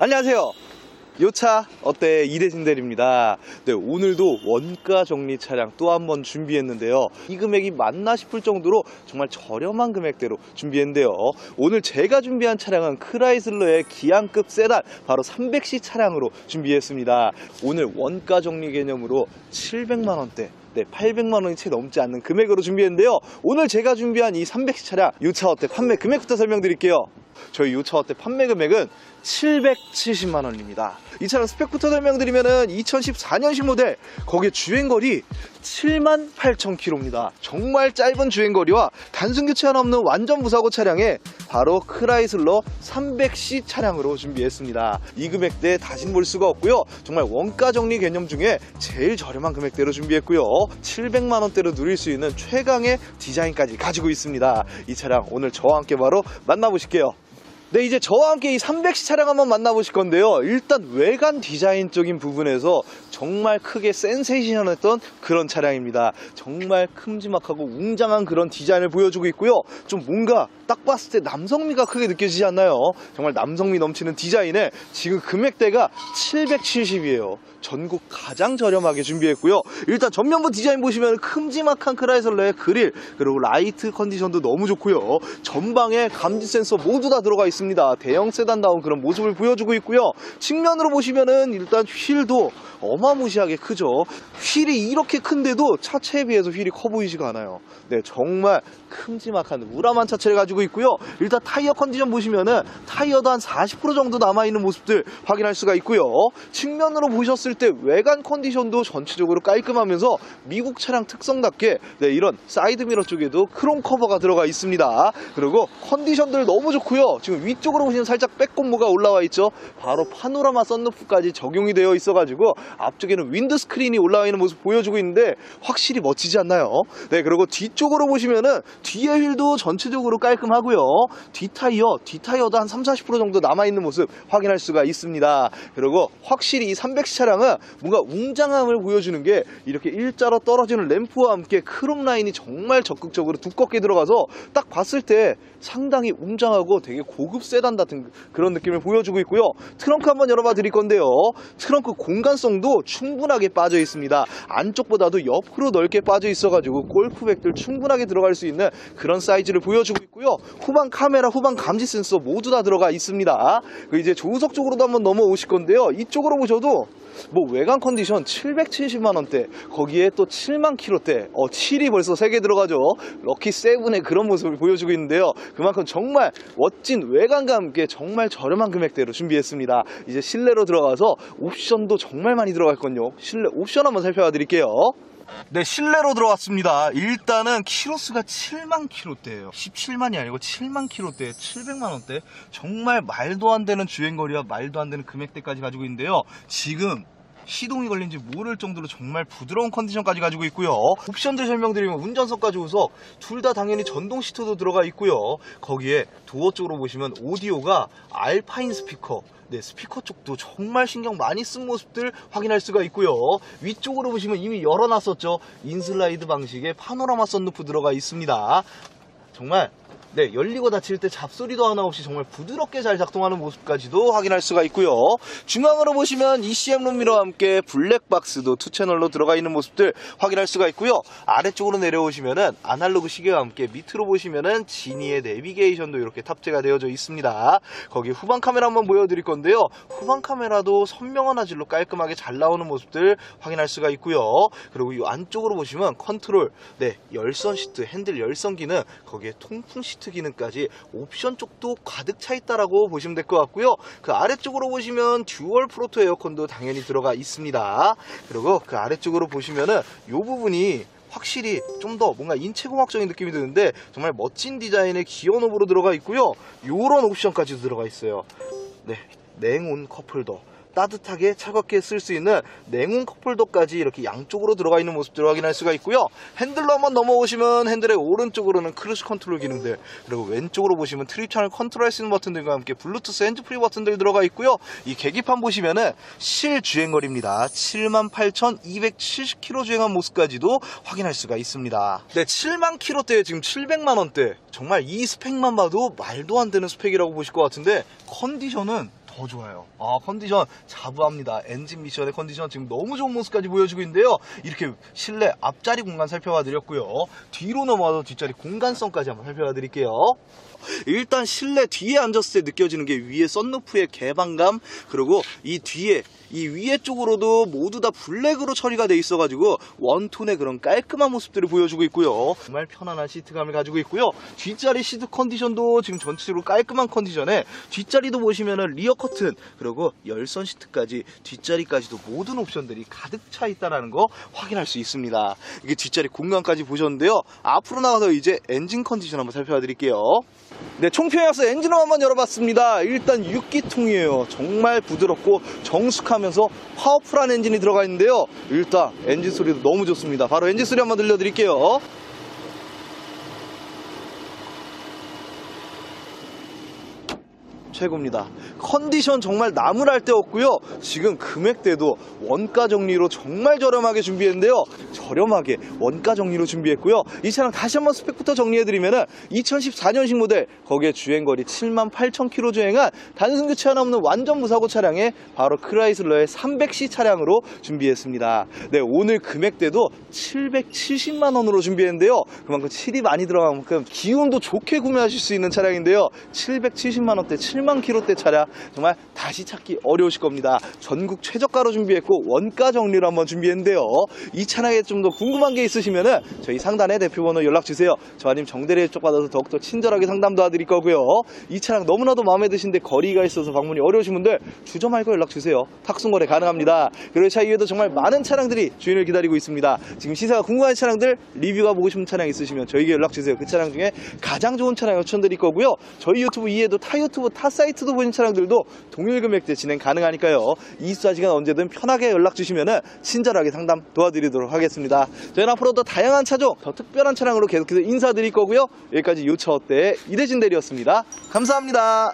안녕하세요. 요차 어때 이대진 대리입니다. 네, 오늘도 원가 정리 차량 또 한 번 준비했는데요. 이 금액이 맞나 싶을 정도로 정말 저렴한 금액대로 준비했는데요. 오늘 제가 준비한 차량은 크라이슬러의 기안급 세단 바로 300C 차량으로 준비했습니다. 오늘 원가 정리 개념으로 700만 원대 네, 800만 원이 채 넘지 않는 금액으로 준비했는데요. 오늘 제가 준비한 이 300C 차량 요차 어때 판매 금액부터 설명드릴게요. 저희 요차 어때 판매 금액은 770만 원입니다. 이 차량 스펙부터 설명드리면은 2014년식 모델 거기에 주행거리 7만 8천 킬로입니다. 정말 짧은 주행거리와 단순 교체 하나 없는 완전 무사고 차량에 바로 크라이슬러 300C 차량으로 준비했습니다. 이 금액대 다신 볼 수가 없고요. 정말 원가 정리 개념 중에 제일 저렴한 금액대로 준비했고요. 700만 원대로 누릴 수 있는 최강의 디자인까지 가지고 있습니다. 이 차량 오늘 저와 함께 바로 만나보실게요. 네, 이제 저와 함께 이 300시 차량 한번 만나보실 건데요. 일단 외관 디자인적인 부분에서 정말 크게 센세이션했던 그런 차량입니다. 정말 큼지막하고 웅장한 그런 디자인을 보여주고 있고요. 좀 뭔가 딱 봤을 때 남성미가 크게 느껴지지 않나요? 정말 남성미 넘치는 디자인에 지금 금액대가 770이에요. 전국 가장 저렴하게 준비했고요. 일단 전면부 디자인 보시면 큼지막한 크라이슬러의 그릴 그리고 라이트 컨디션도 너무 좋고요. 전방에 감지 센서 모두 다 들어가 있습니다. 대형 세단다운 그런 모습을 보여주고 있고요. 측면으로 보시면은 일단 휠도 어마무시하게 크죠. 휠이 이렇게 큰데도 차체에 비해서 휠이 커 보이지가 않아요. 네, 정말 큼지막한 우람한 차체를 가지고 있고요. 일단 타이어 컨디션 보시면은 타이어도 한 40% 정도 남아있는 모습들 확인할 수가 있고요. 측면으로 보셨을 때 외관 컨디션도 전체적으로 깔끔하면서 미국 차량 특성답게 네, 이런 사이드미러 쪽에도 크롬 커버가 들어가 있습니다. 그리고 컨디션들 너무 좋고요. 지금 위쪽으로 보시면 살짝 백곰모가 올라와 있죠. 바로 파노라마 썬루프까지 적용이 되어 있어가지고 앞쪽에는 윈드 스크린이 올라와 있는 모습 보여주고 있는데 확실히 멋지지 않나요? 네, 그리고 뒤쪽으로 보시면은 뒤에 휠도 전체적으로 깔끔하고요. 뒷타이어, 뒷타이어도 한 3, 40% 정도 남아있는 모습 확인할 수가 있습니다. 그리고 확실히 이 300C 차량 은 뭔가 웅장함을 보여주는 게 이렇게 일자로 떨어지는 램프와 함께 크롬 라인이 정말 적극적으로 두껍게 들어가서 딱 봤을 때 상당히 웅장하고 되게 고급 세단 같은 그런 느낌을 보여주고 있고요. 트렁크 한번 열어봐 드릴 건데요. 트렁크 공간성도 충분하게 빠져 있습니다. 안쪽보다도 옆으로 넓게 빠져 있어가지고 골프백들 충분하게 들어갈 수 있는 그런 사이즈를 보여주고 있고요. 후방 카메라, 후방 감지 센서 모두 다 들어가 있습니다. 그 이제 조수석 쪽으로도 한번 넘어오실 건데요. 이쪽으로 보셔도 뭐 외관 컨디션 770만 원대 거기에 또 7만 킬로대 어 7이 벌써 3개 들어가죠. 럭키 세븐의 그런 모습을 보여주고 있는데요. 그만큼 정말 멋진 외관과 함께 정말 저렴한 금액대로 준비했습니다. 이제 실내로 들어가서 옵션도 정말 많이 들어갈 건요. 실내 옵션 한번 살펴봐 드릴게요 네, 실내로 들어왔습니다. 일단은 키로수가 7만 키로대예요. 17만이 아니고 7만 키로대, 700만 원대. 정말 말도 안 되는 주행거리와 말도 안 되는 금액대까지 가지고 있는데요. 지금 시동이 걸린지 모를 정도로 정말 부드러운 컨디션까지 가지고 있고요. 옵션들 설명드리면 운전석까지 우석 둘다 당연히 전동 시트도 들어가 있고요. 거기에 도어 쪽으로 보시면 오디오가 알파인 스피커 네, 스피커 쪽도 정말 신경 많이 쓴 모습들 확인할 수가 있고요. 위쪽으로 보시면 이미 열어놨었죠. 인슬라이드 방식의 파노라마 썬루프 들어가 있습니다. 정말 네, 열리고 닫힐 때 잡소리도 하나 없이 정말 부드럽게 잘 작동하는 모습까지도 확인할 수가 있고요. 중앙으로 보시면 ECM 룸미러와 함께 블랙박스도 투 채널로 들어가 있는 모습들 확인할 수가 있고요. 아래쪽으로 내려오시면은 아날로그 시계와 함께 밑으로 보시면은 지니의 내비게이션도 이렇게 탑재가 되어져 있습니다. 거기 후방 카메라 한번 보여드릴 건데요. 후방 카메라도 선명한 화질로 깔끔하게 잘 나오는 모습들 확인할 수가 있고요. 그리고 이 안쪽으로 보시면 컨트롤, 네, 열선 시트, 핸들 열선 기능, 거기에 통풍 시트 기능까지 옵션 쪽도 가득 차 있다라고 보시면 될 것 같고요. 그 아래쪽으로 보시면 듀얼 프로토 에어컨도 당연히 들어가 있습니다. 그리고 그 아래쪽으로 보시면은 이 부분이 확실히 좀 더 뭔가 인체공학적인 느낌이 드는데 정말 멋진 디자인의 기어 노브로 들어가 있고요. 요런 옵션까지도 들어가 있어요. 네, 냉온 컵홀더. 따뜻하게 차갑게 쓸 수 있는 냉온 컵홀더까지 이렇게 양쪽으로 들어가 있는 모습들을 확인할 수가 있고요. 핸들로 한번 넘어오시면 핸들의 오른쪽으로는 크루즈 컨트롤 기능들 그리고 왼쪽으로 보시면 트립 채널 컨트롤 할 수 있는 버튼들과 함께 블루투스 핸즈프리 버튼들 들어가 있고요. 이 계기판 보시면은 실 주행 거리입니다. 78,270km 주행한 모습까지도 확인할 수가 있습니다. 네, 7만 킬로대에 지금 700만 원대. 정말 이 스펙만 봐도 말도 안 되는 스펙이라고 보실 것 같은데 컨디션은 더 좋아요. 아, 컨디션 자부합니다. 엔진 미션의 컨디션 지금 너무 좋은 모습까지 보여주고 있는데요. 이렇게 실내 앞자리 공간 살펴봐 드렸고요. 뒤로 넘어와서 뒷자리 공간성까지 한번 살펴봐 드릴게요. 일단 실내 뒤에 앉았을 때 느껴지는 게 위에 썬루프의 개방감 그리고 이 뒤에 이 위에 쪽으로도 모두 다 블랙으로 처리가 돼 있어 가지고 원톤의 그런 깔끔한 모습들을 보여주고 있고요. 정말 편안한 시트감을 가지고 있고요. 뒷자리 시트 컨디션도 지금 전체적으로 깔끔한 컨디션에 뒷자리도 보시면은 리어 커튼 그리고 열선 시트까지 뒷자리까지도 모든 옵션들이 가득 차 있다라는 거 확인할 수 있습니다. 이게 뒷자리 공간까지 보셨는데요. 앞으로 나가서 이제 엔진 컨디션 한번 살펴봐 드릴게요. 네, 총평에서 엔진을 한번 열어봤습니다. 일단 6기통이에요. 정말 부드럽고 정숙하면서 파워풀한 엔진이 들어가 있는데요. 일단 엔진 소리도 너무 좋습니다. 바로 엔진 소리 한번 들려드릴게요. 최고입니다. 컨디션 정말 나무랄 데 없고요. 지금 금액대도 원가 정리로 정말 저렴하게 준비했는데요. 저렴하게 원가 정리로 준비했고요. 이 차량 다시 한번 스펙부터 정리해드리면은 2014년식 모델 거기에 주행거리 7만 8천 킬로 주행한 단순 교체 하나 없는 완전 무사고 차량에 바로 크라이슬러의 300C 차량으로 준비했습니다. 네 오늘 금액대도 770만 원으로 준비했는데요. 그만큼 칠이 많이 들어간 만큼 기운도 좋게 구매하실 수 있는 차량인데요. 770만 원대 7만 킬로대 차량 정말 다시 찾기 어려우실 겁니다. 전국 최저가로 준비했고 원가 정리로 한번 준비했는데요. 이 차량에 좀 더 궁금한 게 있으시면은 저희 상단에 대표번호 연락 주세요. 저 아님 정대리 쪽 받아서 더욱더 친절하게 상담 도와드릴 거고요. 이 차량 너무나도 마음에 드신데 거리가 있어서 방문이 어려우신 분들 주저 말고 연락 주세요. 탁송 거래 가능합니다. 그리고 차 이외에도 정말 많은 차량들이 주인을 기다리고 있습니다. 지금 시세가 궁금한 차량들 리뷰가 보고 싶은 차량 있으시면 저에게 연락 주세요. 그 차량 중에 가장 좋은 차량 추천드릴 거고요. 저희 유튜브 이외에도 타 유튜브 타 사이트 도 보신 차량들도 동일 금액대 진행 가능하니까요. 24시간 언제든 편하게 연락 주시면은 친절하게 상담 도와드리도록 하겠습니다. 저희는 앞으로 더 다양한 차종, 더 특별한 차량으로 계속해서 인사드릴 거고요. 여기까지 요차 어때 이대진 대리였습니다. 감사합니다.